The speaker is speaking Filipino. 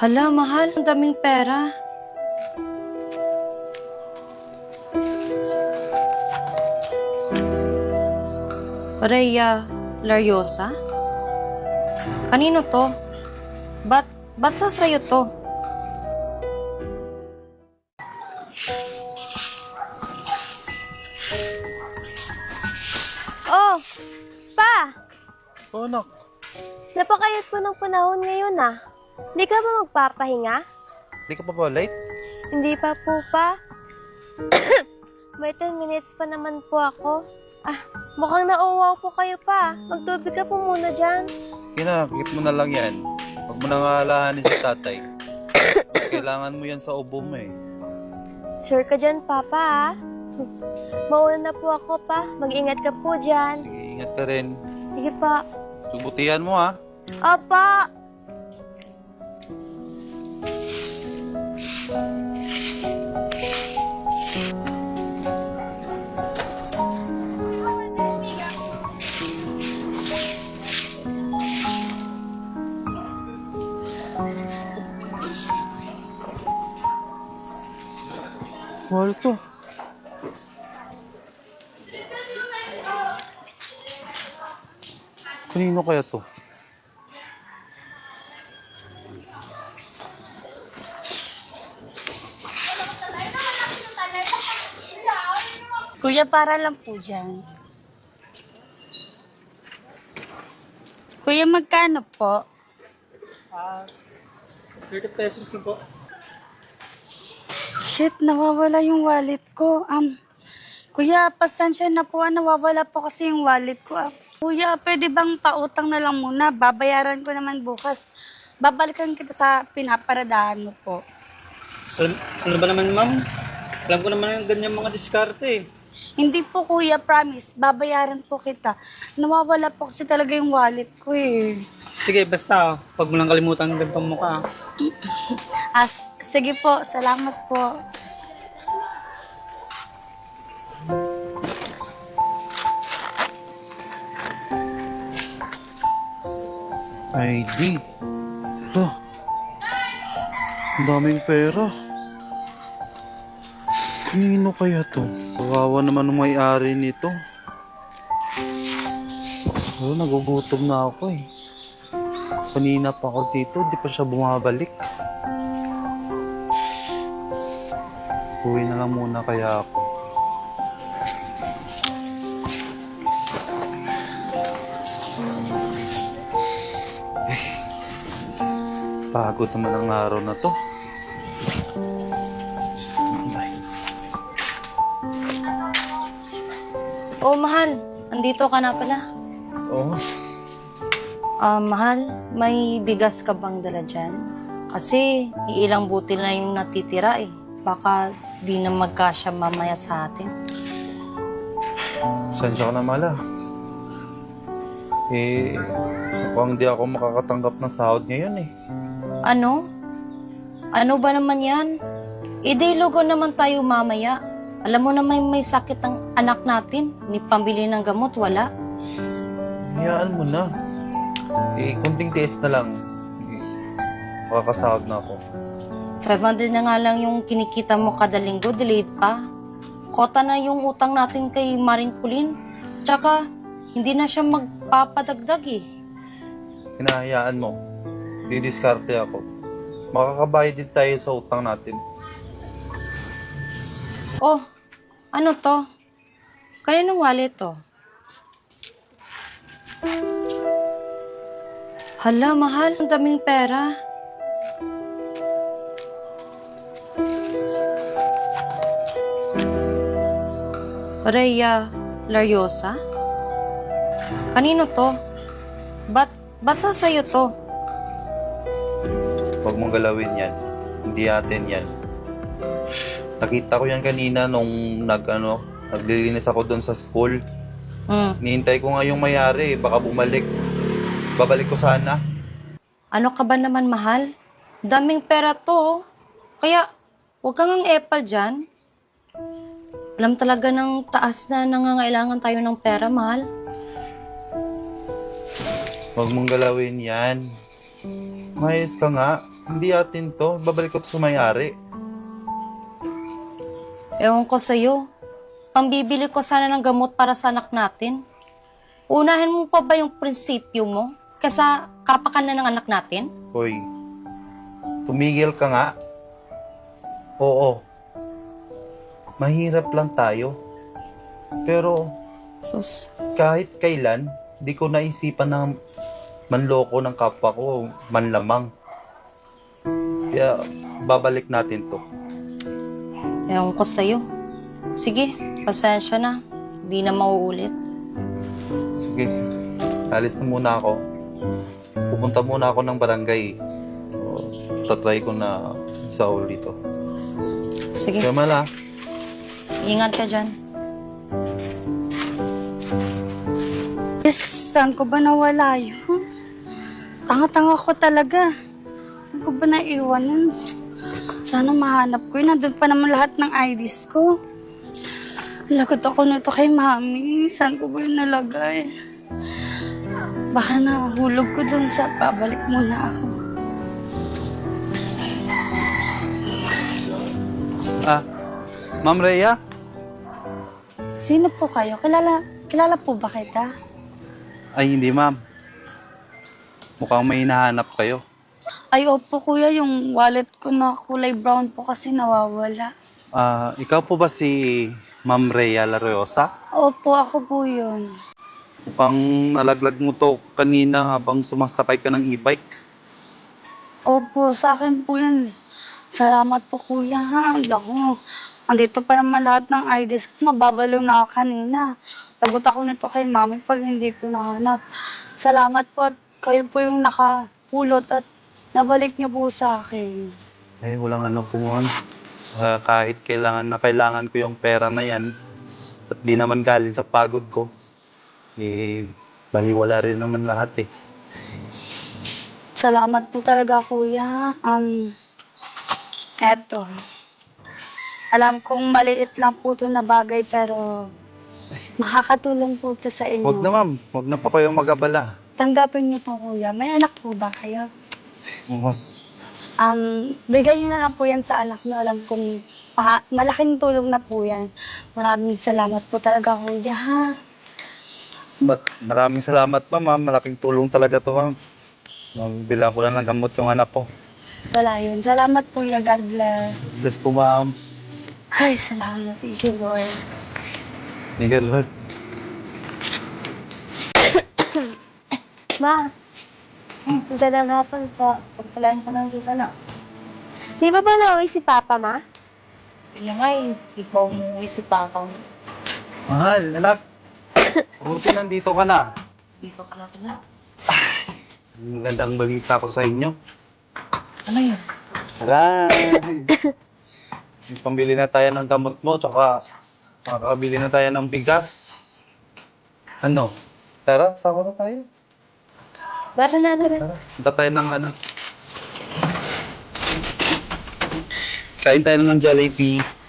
Hala, mahal. Ang daming pera. Rhea Lariosa? Kanino to? Ba't, ba't na sa'yo to? Oh, pa! Oh, anak. Napakayat po ng panahon ngayon ah. Hindi ka ba magpapahinga? Di ka pa ba late? Hindi pa po pa. May 10 minutes pa naman po ako. Ah, mukhang nauuwaw po kayo pa. Magtubig ka po muna dyan. Kinakit mo na lang yan. Huwag mo nang aalahanin si tatay. Mas kailangan mo yan sa ubo mo eh. Sure ka dyan, papa ah. Mauna na po ako pa. Mag-ingat ka po dyan. Sige, ingat ka rin. Sige pa. Subutihan mo ha. Apa! Kanino kaya to? Kuya, para lang po dyan. Kuya, magkano po? 30 pesos na po. Shit, nawawala yung wallet ko. Um, kuya, pasensya na po. ah, Nawawala po kasi yung wallet ko. ah. Kuya, pwede bang pautang na lang muna? Babayaran ko naman bukas. Babalikan kita sa pinaparadahan mo po. Alam, ano ba naman, ma'am? Alam ko naman yung ganyan mga diskarte eh. Hindi po kuya, promise. Babayaran po kita. Nawawala po kasi talaga yung wallet ko eh. Sige, basta. Pag mo lang kalimutan ng ganitong mukha. As, sige po, salamat po. ID. Lo. Ang daming pera. Kanino kaya to? Kawawa naman ng may-ari nito. Oh, nagugutom na ako eh. Kanina pa ako dito, di pa siya bumabalik. Uwi na lang muna kaya ako. Pagod naman ang araw na to. Oh, mahal. Andito ka na pala. Oh, Ah, mahal, may bigas ka bang dala dyan? Kasi iilang butil na yung natitira eh. Baka di na magkasya mamaya sa atin. sensya ka na mala. Eh, mukhang di ako makakatanggap ng sahod ngayon eh. Ano? Ano ba naman yan? Idelogo naman tayo mamaya. Alam mo naman may sakit ang anak natin. May pambili ng gamot, wala. Hayaan mo na. Eh, kunting tiis na lang. Eh, makakasahod na ako. 500 na nga lang yung kinikita mo kada linggo, delayed pa. Kota na yung utang natin kay Maring Kulin. Tsaka, hindi na siya magpapadagdag eh. Hinahayaan mo. Didiskarte ako. Makakabayad din tayo sa utang natin. Oh, ano to? Kaninong wallet to? Hala, mahal. Ang daming pera. Rhea Lariosa? Kanino to? Ba't, ba't na sa'yo to? Huwag mong galawin yan. Hindi atin yan. Nakita ko yan kanina nung nag, ano, naglilinis ako doon sa school. Hmm. Nihintay ko nga yung mayari. Baka bumalik. Babalik ko sana. Ano ka ba naman, mahal? Daming pera to. oh. Kaya, huwag kang ang epal dyan. Alam talaga ng taas na nangangailangan tayo ng pera, mahal. Huwag mong galawin yan. Mayos ka nga. Hindi atin to. Babalik ko to sa may-ari. Ewan ko sa'yo. Pambibili ko sana ng gamot para sa anak natin. Unahin mo pa ba yung prinsipyo mo? Kasa kapakan na ng anak natin? Hoy, tumigil ka nga. Oo. Mahirap lang tayo. Pero Sus. kahit kailan, di ko naisipan na manloko ng kapwa ko, manlamang. Kaya babalik natin to. Ewan ko sa'yo. Sige, pasensya na. Hindi na mauulit. Sige, alis na muna ako. Pupunta muna ako ng barangay. O, Tatry ko na isa ulit dito. Sige, Kaya mala. ingat ka dyan. Yes, saan ko ba nawala yun? Tanga-tanga ko talaga. Saan ko ba naiwan yun? Sana mahanap ko yun. Nandun pa naman lahat ng IDs ko. Lagot ako nito kay mami. Saan ko ba yun nalagay? Baka nahulog ko dun sa babalik muna ako. Ah, Ma'am Rhea? Sino po kayo? Kilala, kilala po ba kita? Ay, hindi ma'am. Mukhang may hinahanap kayo. Ay, opo kuya, yung wallet ko na kulay brown po kasi nawawala. Ah, ikaw po ba si Ma'am Rhea Lariosa? Opo, ako po yun. Mukhang nalaglag mo to kanina habang sumasakay ka ng e-bike. Opo, sa akin po yan. Salamat po kuya ha. Ako, andito pa naman lahat ng IDs. Mababalo na ako kanina. Tagot ako nito kay mami pag hindi ko nahanap. Salamat po at kayo po yung nakapulot at nabalik niyo po sa akin. Eh, walang ano po ma'am. Ah, kahit kailangan na kailangan ko yung pera na yan, at di naman galing sa pagod ko, eh, baliwala rin naman lahat eh. Salamat po talaga kuya. Um, eto. Alam kong maliit lang po ito na bagay pero makakatulong po ito sa inyo. Huwag na ma'am, huwag na pa kayong mag-abala. Tanggapin niyo po kuya. May anak po ba kayo? Oo. Um, bigay niyo na lang po yan sa anak na alam kong pa, malaking tulong na po yan. Maraming salamat po talaga kuya ha. But, maraming salamat pa ma'am, malaking tulong talaga to ma'am. Bilang ko lang ng gamot yung anak ko. Wala yun. Salamat po ya. God bless. Bless po ma'am. Ay, salamat. Thank you, Lord. Thank you Lord. Ma, magandang hapon po. Pagpalaan ko ng isa na. Di ba ba nauwi si Papa, Ma? Kaya nga eh, ikaw umuwi si Papa. Mahal, anak. Buti nandito ka na. Dito ka na pala. Ang gandang balita ko sa inyo. Ano yun? Tara! May Pambili na tayo ng gamot mo, tsaka makakabili na tayo ng bigas. Ano? Tara, sama na tayo. Tara na, tara. Punta tayo ng ano. Kain tayo ng Jollibee.